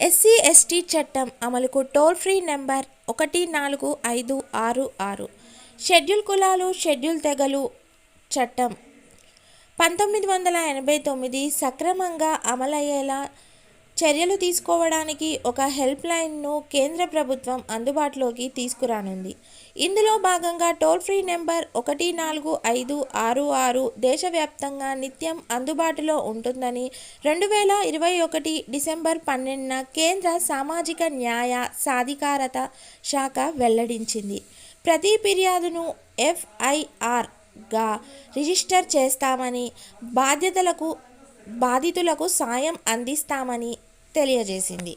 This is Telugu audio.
ఎస్సీ ఎస్టీ చట్టం అమలుకు టోల్ ఫ్రీ నెంబర్ ఒకటి నాలుగు ఐదు ఆరు ఆరు. షెడ్యూల్ కులాలు షెడ్యూల్ తెగలు చట్టం పంతొమ్మిది వందల ఎనభై తొమ్మిది సక్రమంగా అమలయ్యేలా చర్యలు తీసుకోవడానికి ఒక హెల్ప్ లైన్ను కేంద్ర ప్రభుత్వం అందుబాటులోకి తీసుకురానుంది. ఇందులో భాగంగా టోల్ ఫ్రీ నెంబర్ ఒకటి నాలుగు ఐదు ఆరు ఆరు దేశవ్యాప్తంగా నిత్యం అందుబాటులో ఉంటుందని రెండు వేల ఇరవై ఒకటి డిసెంబర్ పన్నెండున కేంద్ర సామాజిక న్యాయ సాధికారత శాఖ వెల్లడించింది. ప్రతి ఫిర్యాదును ఎఫ్ఐఆర్గా రిజిస్టర్ చేస్తామని బాధ్యతలకు బాధితులకు సాయం అందిస్తామని తెలియజేసింది.